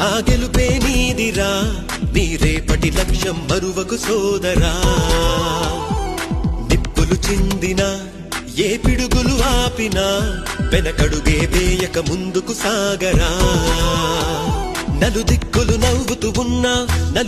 ఆ గెలుపే నీదిరా నీ రేపటి లక్ష్యం మరువకు సోదరా. నిప్పులు చిందిన ఏ పిడుగులు ఆపినా వెనకడుగే వేయక ముందుకు సాగరా. నలు దిక్కులు నవ్వుతూ ఉన్నా నలు